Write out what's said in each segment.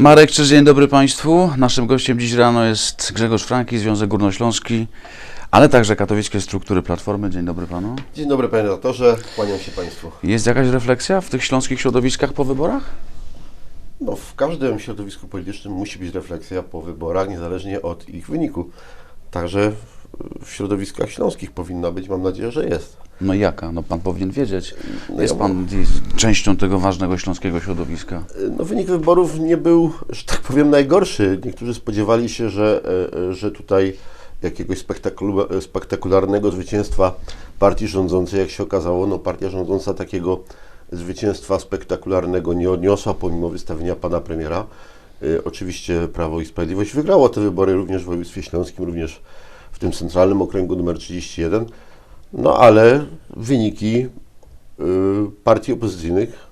Marek Czyż, dzień dobry Państwu. Naszym gościem dziś rano jest Grzegorz Franki, Związek Górnośląski, ale także katowickie struktury Platformy. Dzień dobry Panu. Dzień dobry panie redaktorze, kłaniam się państwu. Jest jakaś refleksja w tych śląskich środowiskach po wyborach? No, w każdym środowisku politycznym musi być refleksja po wyborach, niezależnie od ich wyniku. Także w- środowiskach śląskich powinna być, mam nadzieję, że jest. No jaka? No Pan powinien wiedzieć. No Jest ja Pan częścią tego ważnego śląskiego środowiska. No, wynik wyborów nie był, że tak powiem, najgorszy. Niektórzy spodziewali się, że, e, e, że tutaj jakiegoś spektakularnego zwycięstwa partii rządzącej, jak się okazało, no partia rządząca takiego zwycięstwa spektakularnego nie odniosła, pomimo wystawienia pana premiera. E, Oczywiście Prawo i Sprawiedliwość wygrało te wybory również w województwie śląskim, również tym centralnym okręgu numer 31. No ale wyniki y, partii opozycyjnych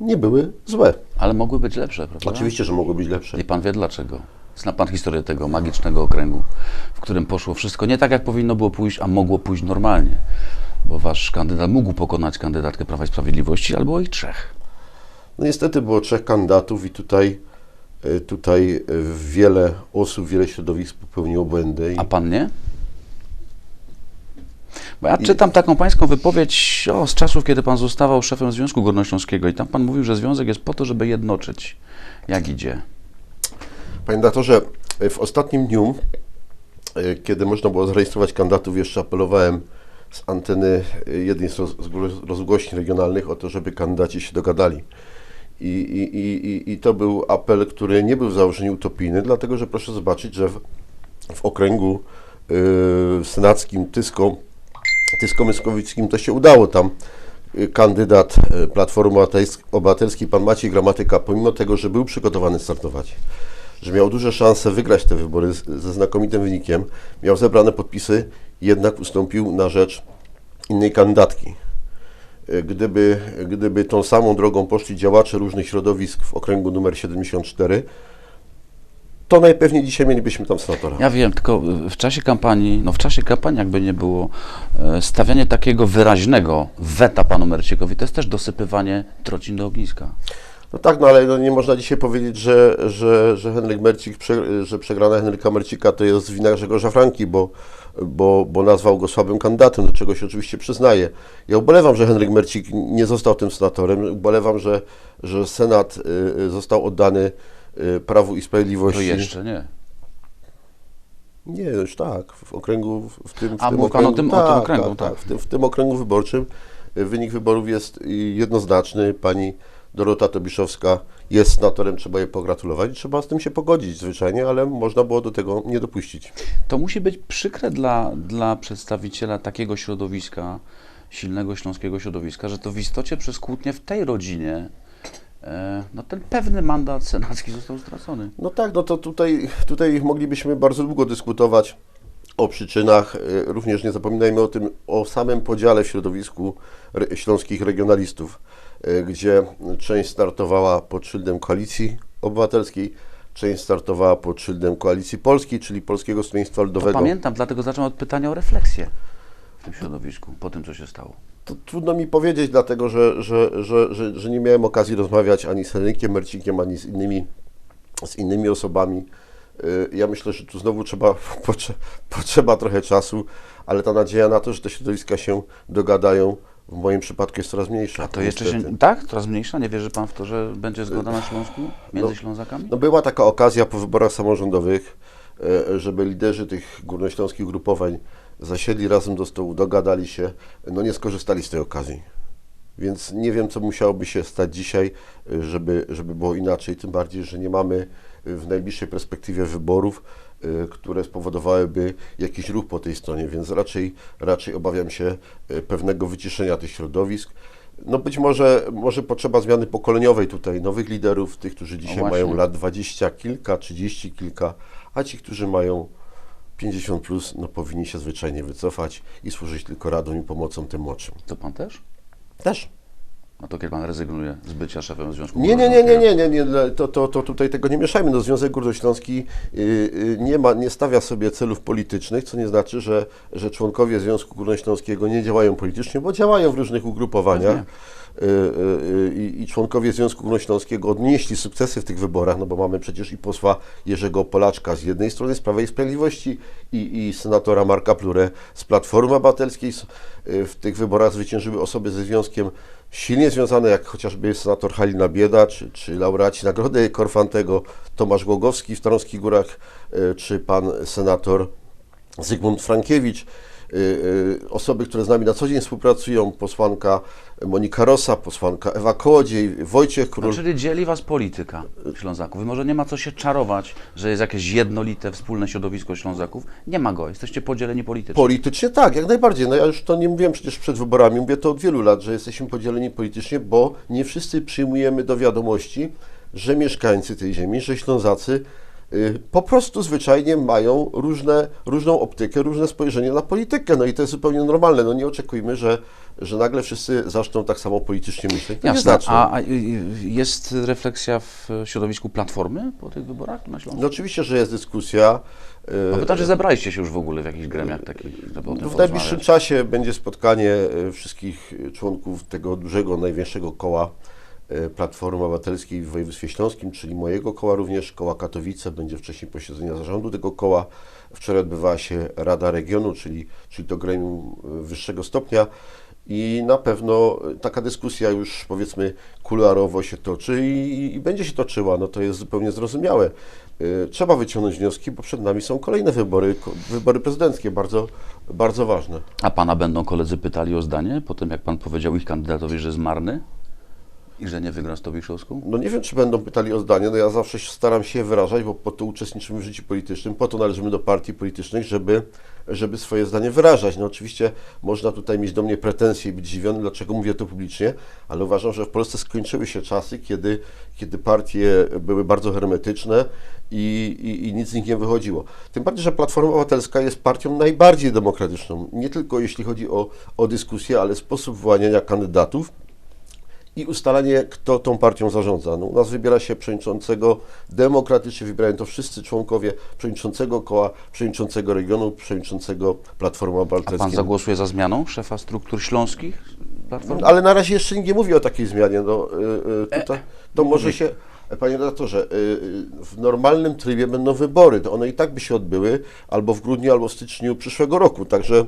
nie były złe. Ale mogły być lepsze, prawda? Oczywiście, że mogło być lepsze. I Pan wie dlaczego. Zna Pan historię tego magicznego okręgu, w którym poszło wszystko nie tak, jak powinno było pójść, a mogło pójść normalnie. Bo Wasz kandydat mógł pokonać kandydatkę Prawa i Sprawiedliwości, ale było ich trzech. No niestety było trzech kandydatów i tutaj, tutaj y, wiele osób, wiele środowisk popełniło błędy. I A pan nie? Bo ja czytam taką pańską wypowiedź o, z czasów, kiedy pan zostawał szefem Związku Górnośląskiego i tam pan mówił, że związek jest po to, żeby jednoczyć. Jak idzie? Panie redaktorze, w ostatnim dniu, y, kiedy można było zarejestrować kandydatów, jeszcze apelowałem z anteny jednej z rozgłośni regionalnych o to, żeby kandydaci się dogadali. I, i, i, i- to był apel, który nie był w założeniu utopijny, dlatego że proszę zobaczyć, że w, w okręgu y, senackim Tysko, Tysko-Myskowickim to się udało. Tam y, kandydat y, Platformy Obywatelsk- Obywatelskiej, pan Maciej Gramatyka, pomimo tego, że był przygotowany startować, że miał duże szanse wygrać te wybory ze znakomitym wynikiem, miał zebrane podpisy, jednak ustąpił na rzecz innej kandydatki. Gdyby, gdyby tą samą drogą poszli działacze różnych środowisk w okręgu numer 74, to najpewniej dzisiaj mielibyśmy tam senatora. Ja wiem, tylko w czasie kampanii, no w czasie kampanii jakby nie było, e, stawianie takiego wyraźnego weta panu Merciekowi, to jest też dosypywanie trocin do ogniska. No tak, no ale no nie można dzisiaj powiedzieć, że, że, że Henryk Mercik, że przegrana Henryka Mercika to jest wina Grzegorza Franki, bo, bo, bo nazwał go słabym kandydatem, do czego się oczywiście przyznaje. Ja ubolewam, że Henryk Mercik nie został tym senatorem, ubolewam, że, że Senat y, y, został oddany y, Prawu i To Sprawiedliwości. jeszcze nie. Nie, już tak, w okręgu, w- tym, w A, tym pan o tym- o tym okręgu, tak, tak. tak. W, tym, w tym okręgu wyborczym wynik wyborów jest jednoznaczny. Pani Dorota Tobiszowska jest senatorem, trzeba jej pogratulować i trzeba z tym się pogodzić zwyczajnie, ale można było do tego nie dopuścić. To musi być przykre dla, dla przedstawiciela takiego środowiska, silnego śląskiego środowiska, że to w istocie przez kłótnię w tej rodzinie e, no ten pewny mandat senacki został stracony. No tak, no to tutaj, tutaj moglibyśmy bardzo długo dyskutować o przyczynach. Y, Również nie zapominajmy o tym, o samym podziale w środowisku śląskich regionalistów, gdzie część startowała pod szyldem Koalicji Obywatelskiej, część startowała pod szyldem Koalicji Polskiej, czyli Polskiego Stronnictwa To Ludowego. pamiętam, dlatego zacząłem od pytania o refleksję w tym środowisku, po tym, co się stało. To trudno mi powiedzieć, dlatego że, że, że, że, że nie miałem okazji rozmawiać ani z Henrykiem Mercikiem, ani z innymi, z innymi osobami. Y, Ja myślę, że tu znowu trzeba, potrze, potrzeba trochę czasu, ale ta nadzieja na to, że te środowiska się dogadają, w moim przypadku jest coraz mniejsza. A to jeszcze się, tak? Coraz mniejsza? Nie wierzy Pan w to, że będzie zgoda na Śląsku między No, Ślązakami? No była taka okazja po wyborach samorządowych, e, żeby liderzy tych górnośląskich grupowań zasiedli razem do stołu, dogadali się, no nie skorzystali z tej okazji. Więc nie wiem, co musiałoby się stać dzisiaj, e, żeby, żeby było inaczej, tym bardziej, że nie mamy w najbliższej perspektywie wyborów, które spowodowałyby jakiś ruch po tej stronie, więc raczej, raczej obawiam się e, pewnego wyciszenia tych środowisk. No być może, może potrzeba zmiany pokoleniowej tutaj, nowych liderów, tych, którzy dzisiaj właśnie. mają lat dwadzieścia kilka, trzydzieści kilka, a ci, którzy mają 50 plus, no powinni się zwyczajnie wycofać i służyć tylko radą i pomocą tym młodszym. To Pan też? Też. No to kiedy Pan rezygnuje z bycia szefem Związku Nie, nie, nie, nie, nie, nie, nie to, to, to tutaj tego nie mieszajmy. No, Związek Górnośląski y, y, nie, ma, nie stawia sobie celów politycznych, co nie znaczy, że, że członkowie Związku Górnośląskiego nie działają politycznie, bo działają w różnych ugrupowaniach. y, i- i członkowie Związku Górnośląskiego odnieśli sukcesy w tych wyborach, no bo mamy przecież i posła Jerzego Polaczka z jednej strony z Prawa i Sprawiedliwości i, i senatora Marka Plurę z Platformy Obywatelskiej. Y, W tych wyborach zwyciężyły osoby ze związkiem silnie związane, jak chociażby senator Halina Bieda, czy, czy laureaci Nagrody Korfantego, Tomasz Głogowski w Tarnowskich Górach, y, czy pan senator Zygmunt Frankiewicz, y, y, osoby, które z nami na co dzień współpracują, posłanka Monika Rosa, posłanka Ewa Kołodziej, Wojciech Król. No, czyli dzieli was polityka Ślązaków. I może nie ma co się czarować, że jest jakieś jednolite, wspólne środowisko Ślązaków. Nie ma go, jesteście podzieleni politycznie. Politycznie tak, jak najbardziej. No ja już to nie mówiłem przecież przed wyborami, mówię to od wielu lat, że jesteśmy podzieleni politycznie, bo nie wszyscy przyjmujemy do wiadomości, że mieszkańcy tej ziemi, że Ślązacy y, po prostu zwyczajnie mają różne, różną optykę, różne spojrzenie na politykę. No i to jest zupełnie normalne. No nie oczekujmy, że, że nagle wszyscy zaczną tak samo politycznie myśleć. Jasne. znaczy. A, a y, y, jest refleksja w środowisku Platformy po tych wyborach na Śląsku? No oczywiście, że jest dyskusja. y, No pytam, czy zebraliście się już w ogóle w jakichś gremiach takich, żeby o tym W najbliższym czasie będzie spotkanie wszystkich członków tego dużego, największego koła Platformy Obywatelskiej w województwie śląskim, czyli mojego koła również, koła Katowice. Będzie wcześniej posiedzenie zarządu tego koła. Wczoraj odbywała się Rada Regionu, czyli, czyli to gremium e, wyższego stopnia. I na pewno e, taka dyskusja już powiedzmy kuluarowo się toczy i, i będzie się toczyła. No to jest zupełnie zrozumiałe. E, Trzeba wyciągnąć wnioski, bo przed nami są kolejne wybory, wybory prezydenckie, bardzo, bardzo ważne. A pana będą koledzy pytali o zdanie po tym, jak pan powiedział ich kandydatowi, że jest marny i że nie wygra z Tobiszowską? No nie wiem, czy będą pytali o zdanie, no ja zawsze staram się wyrażać, bo po to uczestniczymy w życiu politycznym, po to należymy do partii politycznych, żeby, żeby swoje zdanie wyrażać. No oczywiście można tutaj mieć do mnie pretensje i być zdziwiony, dlaczego mówię to publicznie, ale uważam, że w Polsce skończyły się czasy, kiedy, kiedy partie były bardzo hermetyczne i, i, i nic z nich nie wychodziło. Tym bardziej, że Platforma Obywatelska jest partią najbardziej demokratyczną, nie tylko jeśli chodzi o, o dyskusję, ale sposób wyłaniania kandydatów i ustalanie, kto tą partią zarządza. No, u nas wybiera się przewodniczącego demokratycznie, wybierają to wszyscy członkowie przewodniczącego koła, przewodniczącego regionu, przewodniczącego Platformy A Obywatelskiej. pan zagłosuje za zmianą szefa struktur śląskich Platformy? Ale na razie jeszcze nikt nie mówi o takiej zmianie. No, y, y, tutaj, to nie może mówi. się, panie redaktorze, y, y, w normalnym trybie będą wybory. To one i tak by się odbyły albo w grudniu, albo w styczniu przyszłego roku. Także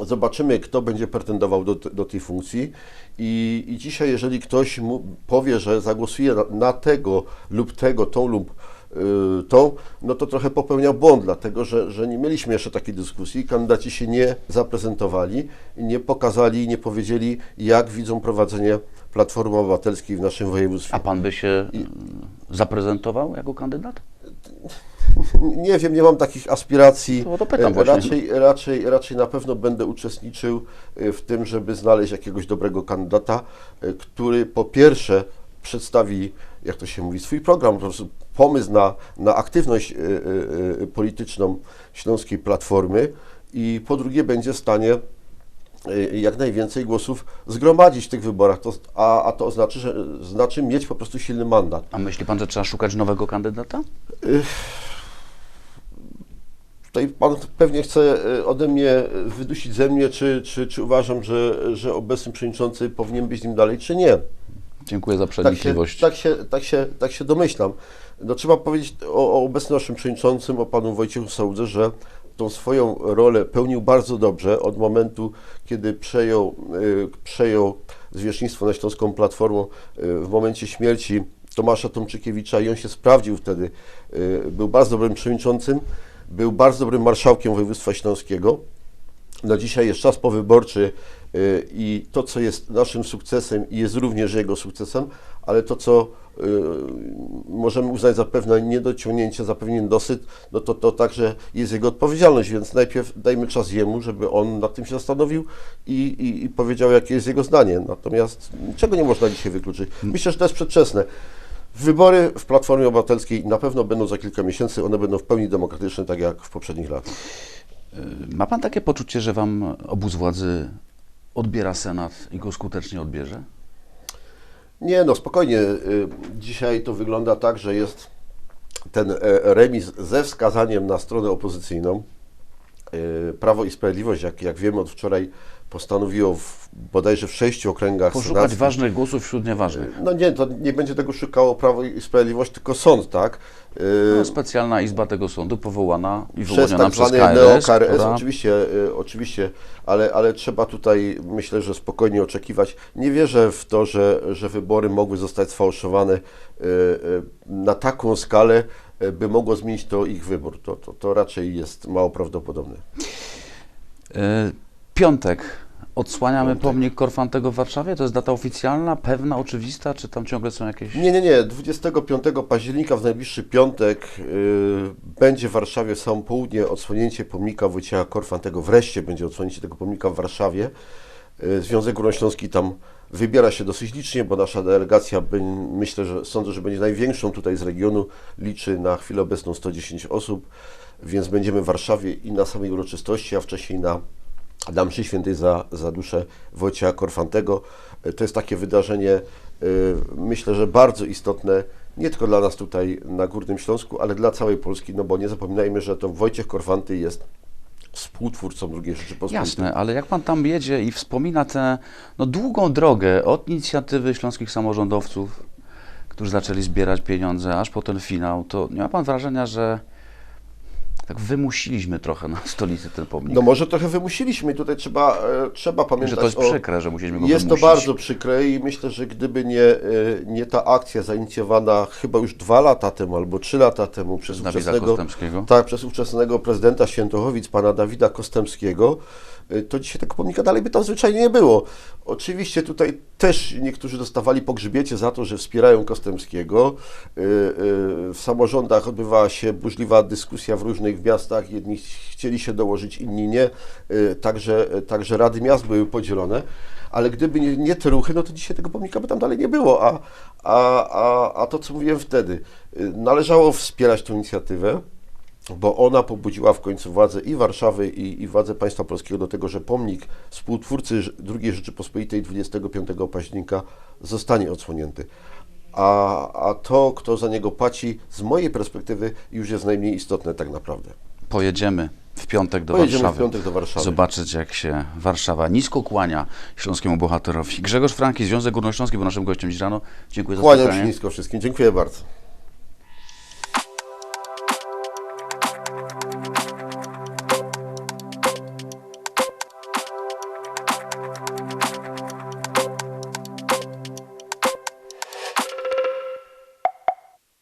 zobaczymy, kto będzie pretendował do, do tej funkcji. I, I dzisiaj, jeżeli ktoś mu powie, że zagłosuje na, na tego lub tego, tą lub y, tą, no to trochę popełnia błąd, dlatego że, że nie mieliśmy jeszcze takiej dyskusji. Kandydaci się nie zaprezentowali, nie pokazali, nie powiedzieli, jak widzą prowadzenie Platformy Obywatelskiej w naszym województwie. A pan by się mm, zaprezentował jako kandydat? Nie wiem, nie mam takich aspiracji. To o to pytam właśnie. raczej, raczej, raczej na pewno będę uczestniczył e, w tym, żeby znaleźć jakiegoś dobrego kandydata, e, który po pierwsze przedstawi, jak to się mówi, swój program, po prostu pomysł na, na aktywność e, polityczną Śląskiej Platformy i po drugie będzie w stanie jak najwięcej głosów zgromadzić w tych wyborach, to, a, a to oznacza, że, znaczy mieć po prostu silny mandat. A myśli pan, że trzeba szukać nowego kandydata? Tutaj Pan pewnie chce e, ode mnie e, wydusić ze mnie, czy, czy, czy uważam, że, że obecny przewodniczący powinien być z nim dalej, czy nie. Dziękuję za Tak się, przenikliwość. tak, się, tak, się, tak się domyślam. No, trzeba powiedzieć o, o obecnym naszym przewodniczącym, o panu Wojciechu Sałudze, że tą swoją rolę pełnił bardzo dobrze od momentu, kiedy przejął, y, przejął zwierzchnictwo na Śląską Platformą y, w momencie śmierci Tomasza Tomczykiewicza i on się sprawdził wtedy. Y, był bardzo dobrym przewodniczącym, był bardzo dobrym marszałkiem województwa śląskiego. No dzisiaj jest czas powyborczy y, i to, co jest naszym sukcesem i jest również jego sukcesem, ale to, co y, możemy uznać za pewne niedociągnięcie, za pewien niedosyt, no to to także jest jego odpowiedzialność, więc najpierw dajmy czas jemu, żeby on nad tym się zastanowił i, i, i powiedział, jakie jest jego zdanie. Natomiast niczego nie można dzisiaj wykluczyć. Myślę, że to jest przedwczesne. Wybory w Platformie Obywatelskiej na pewno będą za kilka miesięcy, one będą w pełni demokratyczne, tak jak w poprzednich latach. Ma pan takie poczucie, że wam obóz władzy odbiera Senat i go skutecznie odbierze? Nie, no spokojnie. Y, Dzisiaj to wygląda tak, że jest ten e, remis ze wskazaniem na stronę opozycyjną. Prawo i Sprawiedliwość, jak, jak wiemy, od wczoraj postanowiło w, bodajże w sześciu okręgach Poszukać senackich- ważnych głosów wśród nieważnych. No nie, to nie będzie tego szukało Prawo i Sprawiedliwość, tylko sąd, tak? No, specjalna izba tego sądu powołana i przez wyłoniona tak przez KRS, neo-KRS, która... oczywiście, y, oczywiście, ale, ale trzeba tutaj, myślę, że spokojnie oczekiwać. Nie wierzę w to, że, że wybory mogły zostać sfałszowane y, y, na taką skalę, y, by mogło zmienić to ich wybór. To, to, to raczej jest mało prawdopodobne. Piątek. Odsłaniamy Piątek. pomnik Korfantego w Warszawie? To jest data oficjalna, pewna, oczywista, czy tam ciągle są jakieś... Nie, nie, nie. 25 października w najbliższy piątek y, będzie w Warszawie w samo południe odsłonięcie pomnika Wojciecha Korfantego. Wreszcie będzie odsłonięcie tego pomnika w Warszawie. Y, Związek Górnośląski tam wybiera się dosyć licznie, bo nasza delegacja, myślę, że sądzę, że będzie największą tutaj z regionu, liczy na chwilę obecną 110 osób, więc będziemy w Warszawie i na samej uroczystości, a wcześniej na na mszy świętej za, za duszę Wojciecha Korfantego. Y, To jest takie wydarzenie, y, myślę, że bardzo istotne, nie tylko dla nas tutaj na Górnym Śląsku, ale dla całej Polski, no bo nie zapominajmy, że to Wojciech Korfanty jest współtwórcą II Rzeczypospolitej. Jasne, ale jak pan tam jedzie i wspomina tę no, długą drogę od inicjatywy śląskich samorządowców, którzy zaczęli zbierać pieniądze, aż po ten finał, to nie ma pan wrażenia, że tak wymusiliśmy trochę na stolicy ten pomnik? No może trochę wymusiliśmy i tutaj trzeba, e, trzeba pamiętać że to jest o... przykre, że musieliśmy go Jest to wymusić. bardzo przykre i myślę, że gdyby nie, e, nie ta akcja zainicjowana chyba już dwa lata temu albo trzy lata temu przez Dawida ówczesnego, tak, przez ówczesnego prezydenta Świętochowic, pana Dawida Kostemskiego, e, to dzisiaj tego pomnika dalej by tam zwyczajnie nie było. Oczywiście tutaj też niektórzy dostawali po grzbiecie za to, że wspierają Kostemskiego. W samorządach odbywała się burzliwa dyskusja w różnych miastach. Jedni chcieli się dołożyć, inni nie. E, Także, także rady miast były podzielone. Ale gdyby nie, nie te ruchy, no to dzisiaj tego pomnika by tam dalej nie było. A, a, a, a to, co mówiłem wtedy, y, należało wspierać tę inicjatywę, bo ona pobudziła w końcu władze i Warszawy, i, i władze państwa polskiego do tego, że pomnik współtwórcy II Rzeczypospolitej 25 października zostanie odsłonięty. A, a to, kto za niego płaci, z mojej perspektywy już jest najmniej istotne tak naprawdę. Pojedziemy w piątek do Pojedziemy w Warszawy. piątek do Warszawy. Zobaczyć, jak się Warszawa nisko kłania śląskiemu bohaterowi. Grzegorz Franki, Związek Górnośląski był naszym gościem dziś rano. Dziękuję za Kłaniam się spotkanie. nisko wszystkim. Dziękuję bardzo.